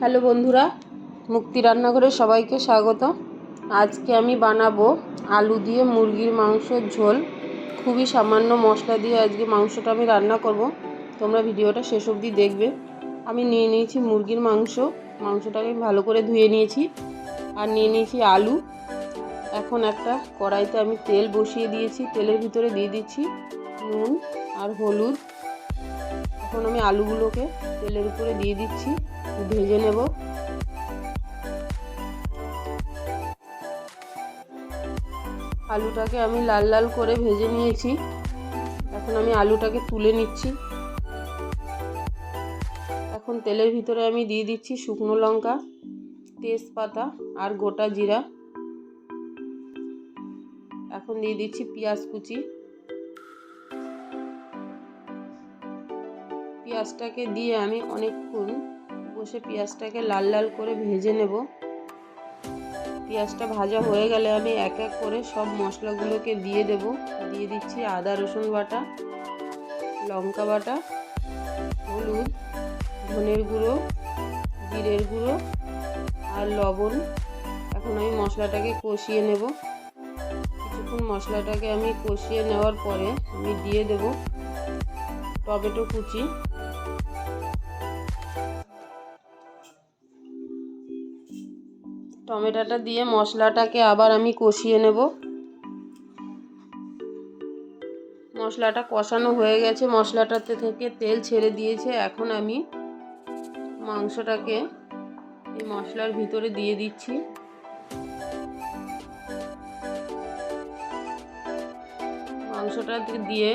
Hello বন্ধুরা, মুক্তি রান্নাঘরে সবাইকে স্বাগত। আজকে আমি বানাবো আলু দিয়ে মুরগির মাংসের ঝোল। খুবই সামান্য মশলা দিয়ে আজকে মাংসটা আমি রান্না করব। তোমরা ভিডিওটা শেষ অবধি দেখবে। আমি নিয়ে নিয়েছি মুরগির মাংস। মাংসটাকে আমি ভালো করে ধুয়ে নিয়েছি আর নিয়ে নিয়েছি আলু। এখন একটা কড়াইতে আমি তেল বসিয়ে দিয়েছি। তেলের ভিতরে দিয়ে দিচ্ছি নুন আর হলুদ। এখন আমি আলুগুলোকে তেলের উপরে দিয়ে দিচ্ছি, ভেজে নেব। আলুটাকে আমি লাল লাল করে ভেজে নিয়েছি। এখন আমি আলুটাকে তুলে নিচ্ছি। এখন তেলের ভিতরে আমি দিয়ে দিচ্ছি শুকনো লঙ্কা, তেজপাতা আর গোটা জিরা। এখন দিয়ে দিচ্ছি পেঁয়াজ কুচি। পেঁয়াজটাকে দিয়ে আমি অনেকক্ষণ বসে পেঁয়াজটাকে লাল লাল করে ভেজে নেব। পেঁয়াজটা ভাজা হয়ে গেলে আমি এক এক করে সব মশলাগুলোকে দিয়ে দেব। দিয়ে দিচ্ছি আদা, রসুন বাটা, লঙ্কা বাটা, হলুদ, ধনের গুঁড়ো, জিরের গুঁড়ো আর লবণ। এখন আমি মশলাটাকে কষিয়ে নেব। কিছুক্ষণ মশলাটাকে আমি কষিয়ে নেওয়ার পরে আমি দিয়ে দেব টমেটো কুচি। টমেটোটা দিয়ে মশলাটাকে আবার আমি কষিয়ে নেব। মশলাটা কষানো হয়ে গেছে। মশলাটাতে থেকে তেল ছেড়ে দিয়েছে। এখন আমি মাংসটাকে এই মশলার ভিতরে দিয়ে দিচ্ছি। মাংসটা দিয়ে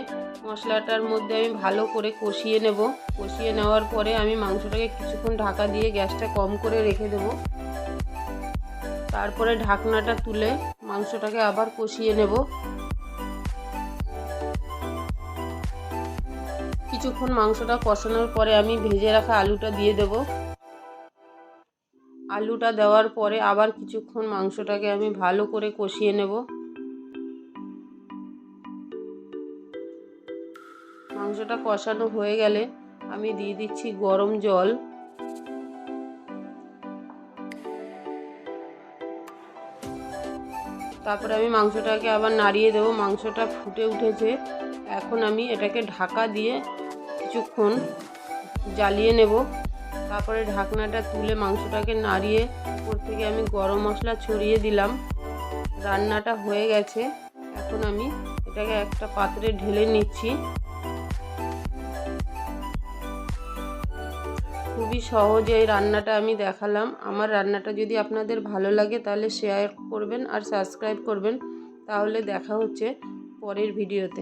মশলাটার মধ্যে আমি ভালো করে কষিয়ে নেব। কষিয়ে নেওয়ার পরে আমি মাংসটাকে কিছুক্ষণ ঢাকা দিয়ে গ্যাসটা কম করে রেখে দেব। তারপরে ঢাকনাটা তুলে মাংসটাকে আবার কষিয়ে নেব। কিছুক্ষণ মাংসটা কষানোর পরে আমি ভেজে রাখা আলুটা দিয়ে দেব। আলুটা দেওয়ার পরে আবার কিছুক্ষণ মাংসটাকে আমি ভালো করে কষিয়ে নেব। মাংসটা কষানো হয়ে গেলে আমি দিয়ে দিচ্ছি গরম জল। তারপরে আমি মাংসটাকে আবার নাড়িয়ে দেবো। মাংসটা ফুটে উঠেছে। এখন আমি এটাকে ঢাকা দিয়ে কিছুক্ষণ জ্বালিয়ে নেব। তারপরে ঢাকনাটা তুলে মাংসটাকে নাড়িয়ে উপর থেকে আমি গরম মশলা ছড়িয়ে দিলাম। রান্নাটা হয়ে গেছে। এখন আমি এটাকে একটা পাত্রে ঢেলে নিচ্ছি। খুবই সহজ এই রান্নাটা আমি দেখালাম। আমার রান্নাটা যদি আপনাদের ভালো লাগে তাহলে শেয়ার করবেন আর সাবস্ক্রাইব করবেন। তাহলে দেখা হচ্ছে পরের ভিডিওতে